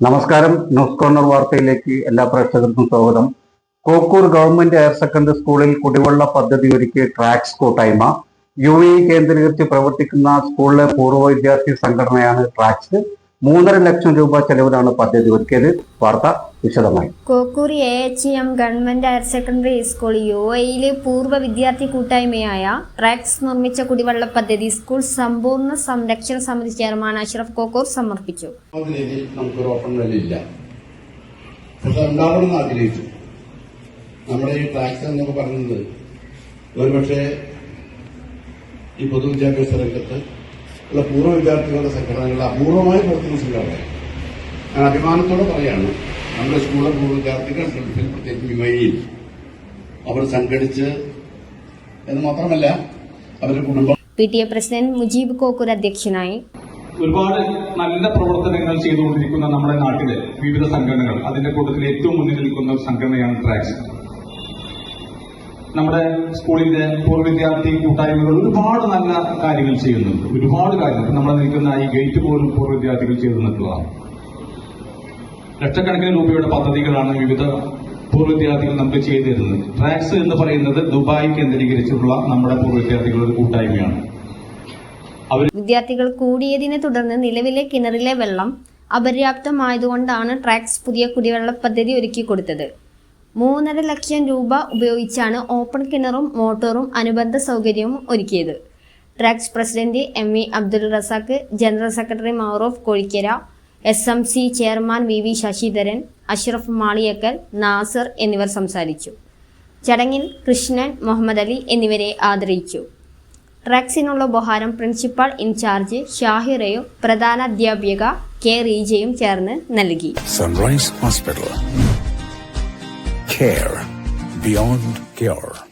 നമസ്കാരം. News corner വാർത്തയിലേക്ക് എല്ലാ പ്രേക്ഷകർക്കും സ്വാഗതം. കോക്കൂർ ഗവൺമെന്റ് ഹയർ സെക്കൻഡറി സ്കൂളിൽ കുടിവെള്ള പദ്ധതി ഒരുക്കിയ ട്രാക്സ് കൂട്ടായ്മ യു എ കേന്ദ്രീകരിച്ച് പ്രവർത്തിക്കുന്ന സ്കൂളിലെ പൂർവ വിദ്യാർത്ഥി സംഘടനയാണ് ട്രാക്സ്. മൂന്നര ലക്ഷം രൂപ ചെലവിലാണ് പദ്ധതി ഒരുക്കിയത്. വാർത്ത വിശദമായി. കോക്കൂറി A H M government higher secondary school U എയിലെ പൂർവ വിദ്യാർത്ഥി കൂട്ടായ്മയായ റാക്സ് നിർമ്മിച്ച കുടിവെള്ള പദ്ധതി സ്കൂൾ സമ്പൂർണ സംരക്ഷണ സമിതി ചെയർമാൻ അഷ്റഫ് കോക്കൂർ സമർപ്പിച്ചു. നമുക്കൊരു ഓപ്പൺ വെല്ല് ഇല്ല. പക്ഷെ ഉണ്ടാവണമെന്ന് ആഗ്രഹിച്ചു. നമ്മുടെ ഈ ടാക്സ് എന്നൊക്കെ പറയുന്നത് ഒരുപക്ഷെ ഈ പൊതുവിദ്യാഭ്യാസ രംഗത്ത് ഉള്ള പൂർവ വിദ്യാർത്ഥികളുടെ സംഘടനകൾ അപൂർവമായി പ്രവർത്തിക്കുന്ന സംഘടനയാണ് ഞാൻ അഭിമാനത്തോടെ പറയാണ് നമ്മുടെ സ്കൂളിലെ പൂർവ വിദ്യാർത്ഥികൾ ഗൾഫിൽ പ്രത്യേകിച്ച് യുഎയിൽ അവർ സംഘടിച്ച് എന്ന് മാത്രമല്ല അവരുടെ കുടുംബം P T A president Mujeeb Kokkur അധ്യക്ഷനായി. ഒരുപാട് നല്ല പ്രവർത്തനങ്ങൾ ചെയ്തുകൊണ്ടിരിക്കുന്ന നമ്മുടെ നാട്ടിലെ വിവിധ സംഘടനകൾ അതിന്റെ കൂട്ടത്തിൽ ഏറ്റവും മുന്നിൽ നിൽക്കുന്ന ഒരു സംഘടനയാണ് ട്രാക്സ്. നമ്മുടെ സ്കൂളിന്റെ പൂർവ വിദ്യാർത്ഥി കൂട്ടായ്മകൾ ഒരുപാട് നല്ല കാര്യങ്ങൾ ചെയ്യുന്നുണ്ട്. ഒരുപാട് കാര്യങ്ങൾ. നമ്മൾ നിൽക്കുന്ന ഈ ഗേറ്റ് പോലും പൂർവ വിദ്യാർത്ഥികൾ ചെയ്തു ലക്ഷക്കണക്കിന് രൂപയുടെ പദ്ധതികളാണ് വിവിധ പൂർവ വിദ്യാർത്ഥികൾ നമുക്ക് ചെയ്തു തരുന്നത് ട്രാക്സ് എന്ന് പറയുന്നത് ദുബായ് കേന്ദ്രീകരിച്ചിട്ടുള്ള നമ്മുടെ പൂർവ വിദ്യാർത്ഥികളുടെ ഒരു കൂട്ടായ്മയാണ്. വിദ്യാർത്ഥികൾ കൂടിയതിനെ തുടർന്ന് നിലവിലെ കിണറിലെ വെള്ളം അപര്യാപ്തമായതുകൊണ്ടാണ് ട്രാക്സ് പുതിയ കുടിവെള്ള പദ്ധതി ഒരുക്കി കൊടുത്തത് മൂന്നര ലക്ഷം രൂപ ഉപയോഗിച്ചാണ് ഓപ്പൺ കിണറും മോട്ടോറും അനുബന്ധ സൗകര്യവും ഒരുക്കിയത്. Tracks president M V Abdul Razak general secretary Mauroof Kozhikkara S M C chairman V V Sasidharan Ashraf Maliyakkal Nasar എന്നിവർ സംസാരിച്ചു. ചടങ്ങിൽ കൃഷ്ണൻ മുഹമ്മദ് അലി എന്നിവരെ ആദരിച്ചു. ട്രാക്സിനുള്ള ഉപഹാരം പ്രിൻസിപ്പാൾ ഇൻചാർജ് ഷാഹിറയും പ്രധാന അധ്യാപിക കെ റീജയും ചേർന്ന് നൽകി. Sunrise Hospital. Care beyond cure.